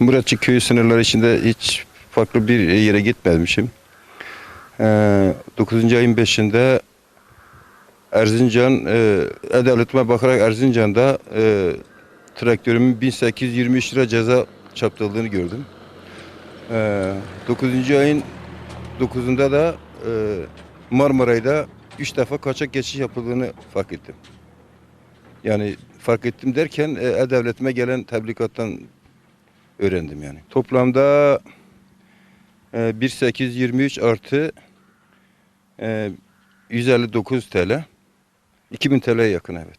Muratçı köyü sınırları içinde hiç farklı bir yere gitmemişim. Ee, 9. ayın 5'inde Erzincan, e, bakarak Erzincan'da e, traktörümün 1823 lira ceza çarptırıldığını gördüm. Ee, 9. ayın 9'unda da e, Marmaray'da 3 defa kaçak geçiş yapıldığını fark ettim. Yani fark ettim derken E-Devletime gelen tebligattan öğrendim yani. Toplamda e, 1823 artı e, 159 TL. 2000 TL'ye yakın evet.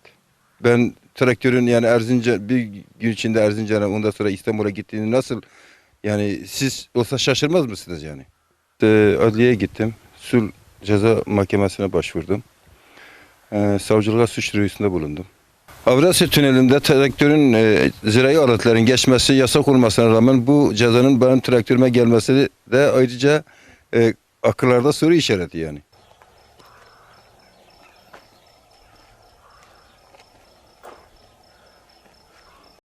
Ben traktörün yani Erzincan bir gün içinde Erzincan'a ondan sonra İstanbul'a gittiğini nasıl yani siz olsa şaşırmaz mısınız yani? E, adliyeye gittim. Sul ceza mahkemesine başvurdum. E, savcılığa suç duyurusunda bulundum. Avrasya Tüneli'nde traktörün e, zirai aletlerin geçmesi yasak olmasına rağmen bu cezanın benim traktörüme gelmesi de ayrıca e, akıllarda soru işareti yani.